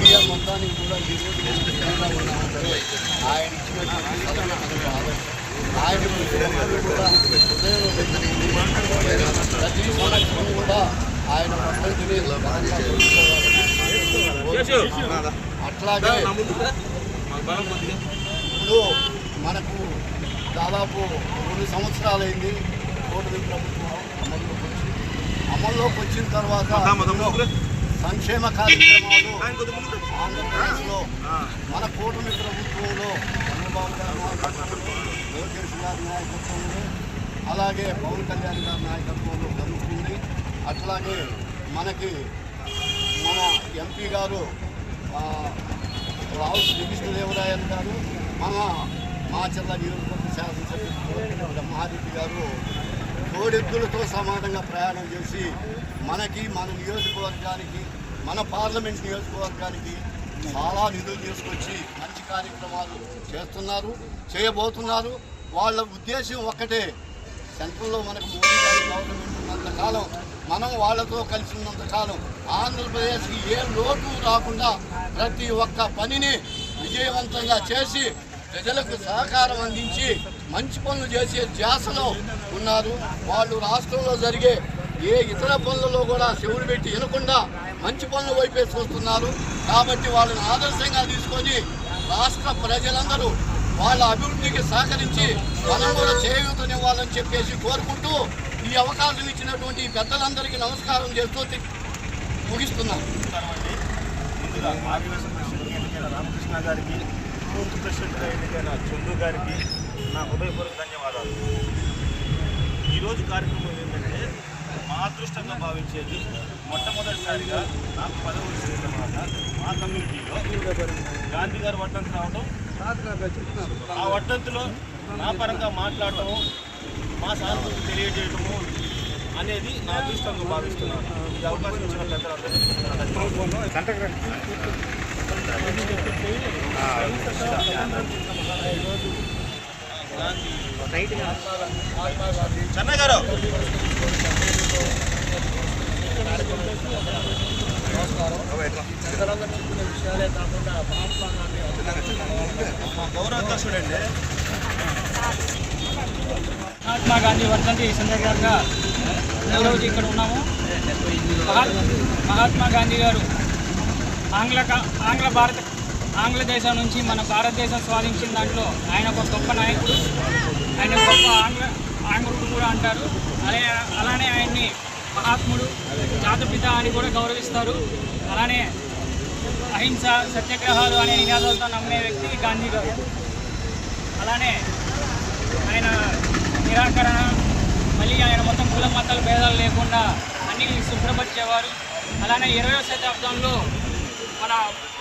India మొత్తానికి కూడా ఆయన ఇచ్చినటువంటి. ఆయన కూడా హృదయంలో ప్రతి సంవత్సరం కూడా ఆయన అట్లాగే ఇప్పుడు మనకు దాదాపు రెండు సంవత్సరాలైంది కూటమి ప్రభుత్వం అమల్లోకి వచ్చింది. అమల్లోకి వచ్చిన తర్వాత సంక్షేమ కార్యక్రమాలు ఆంధ్రప్రదేశ్లో మన కూటమి ప్రభుత్వంలో చంద్రబాబు గారు లోకేష్ గారి నాయకత్వంలో అలాగే పవన్ కళ్యాణ్ గారి నాయకత్వంలో జరుగుతుంది అట్లాగే మనకి మన ఎంపీ గారు రావు శ్రీకృష్ణదేవరాయన్ గారు మన మాచర్ల నియోజకవర్గ శాసనసభ్యులు బ్రహ్మారెడ్డి గారు కోడెద్దులతో సమానంగా ప్రయాణం చేసి మనకి మన నియోజకవర్గానికి మన పార్లమెంట్ నియోజకవర్గానికి చాలా నిధులు తీసుకొచ్చి మంచి కార్యక్రమాలు చేస్తున్నారు చేయబోతున్నారు. వాళ్ళ ఉద్దేశం ఒక్కటే సెంట్రల్లో మనకు మోడీ గారి గవర్నమెంట్ ఉన్నంతకాలం మనం వాళ్ళతో కలిసి ఉన్నంతకాలం ఆంధ్రప్రదేశ్కి ఏ లోటు రాకుండా ప్రతి ఒక్క పనిని విజయవంతంగా చేసి ప్రజలకు సహకారం అందించి మంచి పనులు చేసే ధ్యాసలో ఉన్నారు. వాళ్ళు రాష్ట్రంలో జరిగే ఏ ఇతర పనులలో కూడా చెవులు పెట్టి వినకుండా మంచి పనుల వైపే చూస్తున్నారు. కాబట్టి వాళ్ళని ఆదర్శంగా తీసుకొని రాష్ట్ర ప్రజలందరూ వాళ్ళ అభివృద్ధికి సహకరించి మనం కూడా చేయూతనివ్వాలని చెప్పేసి కోరుకుంటూ ఈ అవకాశం ఇచ్చినటువంటి పెద్దలందరికీ నమస్కారం చేస్తూ ముగిస్తున్నాను. ముందుగా రామకృష్ణ గారికి బూత్ ప్రెసిడెంట్గా ఎన్నికైన చందు గారికి నా హృదయపూర్వక ధన్యవాదాలు. ఈరోజు కార్యక్రమం ఏంటంటే మా అదృష్టంగా భావించేది మొట్టమొదటిసారిగా నాకు పదవి వచ్చిన తర్వాత మా కమ్యూనిటీలో గాంధీ గారు వర్ధంతి రావడం ఆ వర్ధంతిలో నా పరంగా మాట్లాడటము మా సానుభూతి తెలియజేయటము అనేది నా అదృష్టంగా భావిస్తున్నాను. ఈ అవకాశం ఇచ్చిన పెద్దలందరికీ నా ధన్యవాదాలు. చెన్నై గారు విషయాలే కాకుండా మహాత్మా గాంధీ గౌరవాధ్యక్షుడండి మహాత్మా గాంధీ వర్ధంతి సందర్భంగా ఈరోజు ఇక్కడ ఉన్నాము. మహాత్మా గాంధీ గారు ఆంగ్ల ఆంగ్ల భారత ఆంగ్లదేశం నుంచి మన భారతదేశం స్వాధించిన దాంట్లో ఆయన ఒక గొప్ప నాయకుడు. ఆయన గొప్ప ఆంగ్ల ఆంగ్లుడు కూడా అంటారు. అలాగే అలానే ఆయన్ని మహాత్ముడు జాతపిత అని కూడా గౌరవిస్తారు. అలానే అహింస సత్యాగ్రహాలు అనే నినాదాలతో నమ్మే వ్యక్తి గాంధీ గారు. అలానే ఆయన నిరాకరణ మళ్ళీ ఆయన మొత్తం కుల మతాల భేదాలు లేకుండా అన్ని శుభ్రపరిచేవారు. అలానే ఇరవై శతాబ్దంలో మన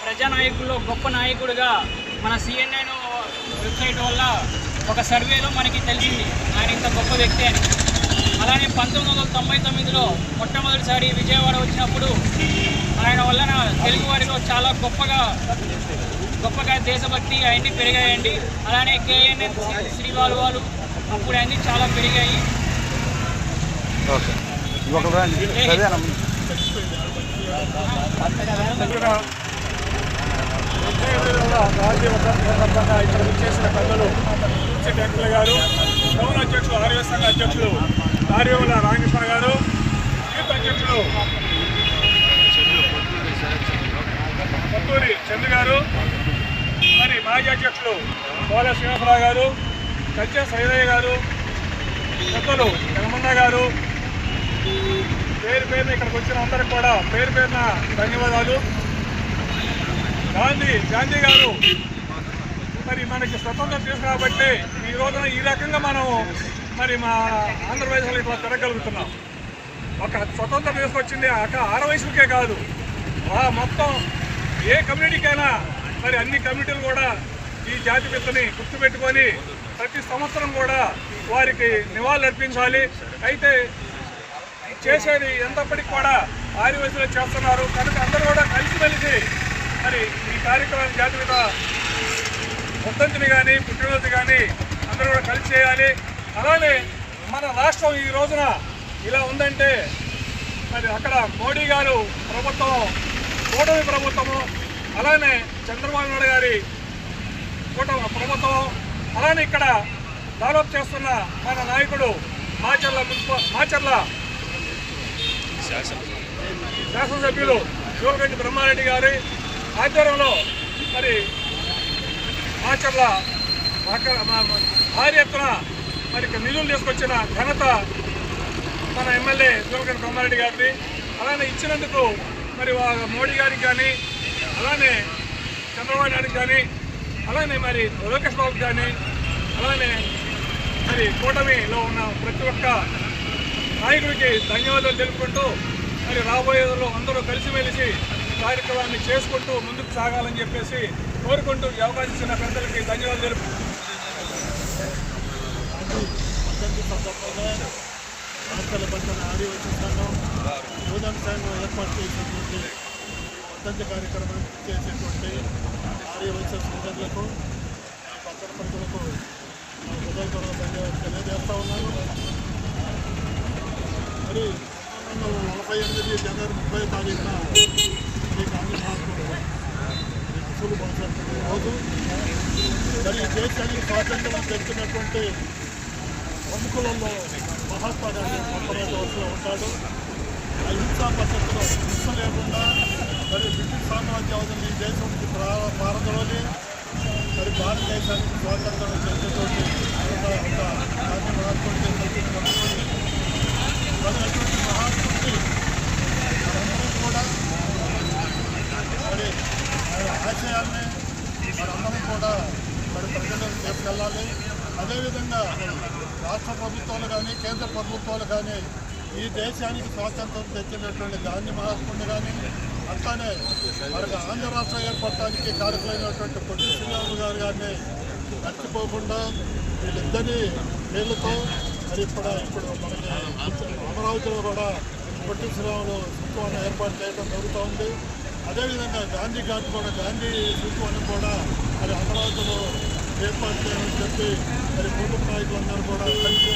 ప్రజానాయకుల్లో గొప్ప నాయకుడిగా మన సిఎన్ఎన్ వెబ్సైట్ వల్ల ఒక సర్వేలో మనకి తెలిసింది. ఆయన ఇంత గొప్ప వ్యక్తి అని. అలానే పంతొమ్మిది వందల తొంభై తొమ్మిదిలో మొట్టమొదటిసారి విజయవాడ వచ్చినప్పుడు ఆయన వలన తెలుగు వారిలో చాలా గొప్పగా గొప్పగా దేశభక్తి అవన్నీ పెరిగాయండి. అలానే కేఎన్ఎన్ శ్రీవాలు వాళ్ళు అప్పుడు అన్నీ చాలా పెరిగాయి. గాంధీ రాజీవ్ సందర్భంగా ఇక్కడ విచ్చేసిన పెద్దలు తులసి వెంకయ్య గారు గౌరవ అధ్యక్షులు ఆర్యవ సంఘ అధ్యక్షులు కార్యవల రామకృష్ణ గారు యూత్ అధ్యక్షులు పత్తూరి చంద్ర గారు మరి మాజీ అధ్యక్షులు కోల శ్రీనివాసరావు గారు కంచె సైదయ్య గారు పెద్దలు జగమన్న గారు పేరు పేరున ఇక్కడికి వచ్చిన అందరికి కూడా పేరు పేరున ధన్యవాదాలు. గాంధీ గాంధీ గారు మరి మనకి స్వతంత్రం తీసుకురాబట్టి ఈ రోజున ఈ రకంగా మనం మరి మా ఆంధ్రప్రదేశ్లో ఇట్లా తిరగలుగుతున్నాం. ఒక స్వతంత్రం తీసుకొచ్చింది అక్కడ ఆరు వయసులకే కాదు. ఆ మొత్తం ఏ కమ్యూనిటీకైనా మరి అన్ని కమ్యూనిటీలు కూడా ఈ జాతి పిత్తని గుర్తుపెట్టుకొని ప్రతి సంవత్సరం కూడా వారికి నివాళులు అర్పించాలి. అయితే చేసేది ఎంతప్పటికి కూడా ఆదివాసులు చేస్తున్నారు. కనుక అందరూ కూడా కలిసిమెలిసి మరి ఈ కార్యక్రమాన్ని జాతి మీద కానీ పుట్టినరోజు కానీ అందరూ కూడా కలిసి చేయాలి. అలానే మన రాష్ట్రం ఈ రోజున ఇలా ఉందంటే మరి అక్కడ మోడీ గారు ప్రభుత్వం కూటమి ప్రభుత్వము అలానే చంద్రబాబు నాయుడు గారి కూటమి ప్రభుత్వం అలానే ఇక్కడ డెవలప్ చేస్తున్న మన నాయకుడు మాచర్ల మున్సిపల్ మాచర్ల శాసనసభ్యులు శివగంటి బ్రహ్మారెడ్డి గారి ఆధ్వర్యంలో మరి మాచర్ల మా- భారీ ఎత్తున మరి నిధులు తీసుకొచ్చిన ఘనత మన ఎమ్మెల్యే దుర్గన్ కొమ్మారెడ్డి గారిని అలానే ఇచ్చినందుకు మరి మోడీ గారికి కానీ అలానే చంద్రబాబు నాయుడు కానీ అలానే మరి లోకేష్ బాబు కానీ అలానే మరి కూటమిలో ఉన్న ప్రతి ఒక్క నాయకుడికి ధన్యవాదాలు తెలుపుకుంటూ మరి రాబోయే అందరూ కలిసిమెలిసి కార్యక్రమాన్ని చేసుకుంటూ ముందుకు సాగాలని చెప్పేసి కోరుకుంటూ ఈ అవకాశం ఇచ్చిన పెద్దలకి ధన్యవాదాలు తెలుపు వర్ధంతి సందర్భంగా రాష్ట్రాల పట్టణ ఆడి వచ్చిందను యువజన సంఘం ఏర్పాటు చేసినటువంటి వసంత కార్యక్రమం చేసేటువంటి ఆర్య వైశ్య సోదరులకు పట్టణ ప్రజలకు హృదయపూర్వక ధన్యవాదాలు తెలియజేస్తా ఉన్నాను మరి నలభై ఎనిమిది జనవరి ముప్పై తారీఖున ఈ అసలు రోజు మరి ఈ దేశానికి స్వాతంత్రం తెచ్చినటువంటి ప్రముఖులలో మహాత్మా గాంధీ మొట్టమొదటి ఉంటాడు. అహింసా పద్ధతిలో హింస లేకుండా మరి బ్రిటిష్ సామ్రాజ్యావధిని ఈ దేశం నుంచి ప్రా- పారదోలి మరి భారతదేశానికి స్వాతంత్రం తెచ్చినటువంటి ఒక గాంధీ మహాత్ముడికి కల్పించినటువంటి మరి అటువంటి మహాత్ముడిని మనందరం కూడా మరి ఆయన ఆశయాల్ని మనందరం కూడా మరి ప్రజలకు తీసుకెళ్ళాలి అదేవిధంగా రాష్ట్ర ప్రభుత్వాలు కానీ కేంద్ర ప్రభుత్వాలు కానీ ఈ దేశానికి స్వాతంత్రం తెచ్చినటువంటి గాంధీ మహాత్ముడిని కానీ అట్లానే మనకు ఆంధ్ర రాష్ట్రం ఏర్పడటానికి కారకులైనటువంటి పొట్టి శ్రీరాములు గారు కానీ మర్చిపోకుండా వీళ్ళిద్దరి పేర్లతో మరి ఇప్పుడు ఇప్పుడు మనకి అమరావతిలో కూడా పొట్టి శ్రీరాములు శిశువనం ఏర్పాటు చేయడం జరుగుతుంది అదేవిధంగా గాంధీ గారు కూడా గాంధీ శిశువనం కూడా మరి అమరావతిలో ఏర్పాటు చేయాలని చెప్పి మరి కుటుంబ నాయకులందరూ కూడా కలిసి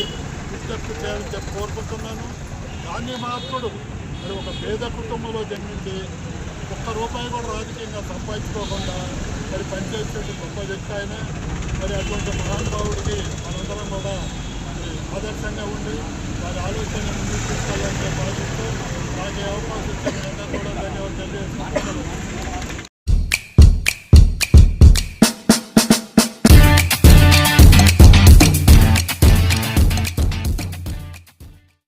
విజ్ఞప్తి చేయాలని చెప్పి కోరుకుంటున్నాను. గాంధీ మహాత్ముడు మరి ఒక పేద కుటుంబంలో జన్మించి ఒక్క రూపాయి కూడా రాజకీయంగా సంపాదించుకోకుండా మరి పనిచేసేటువంటి గొప్ప వ్యక్తి ఆయన. మరి అటువంటి మహానుభావుడికి మనందరం కూడా ఆదర్శంగా ఉండి వారి ఆలోచన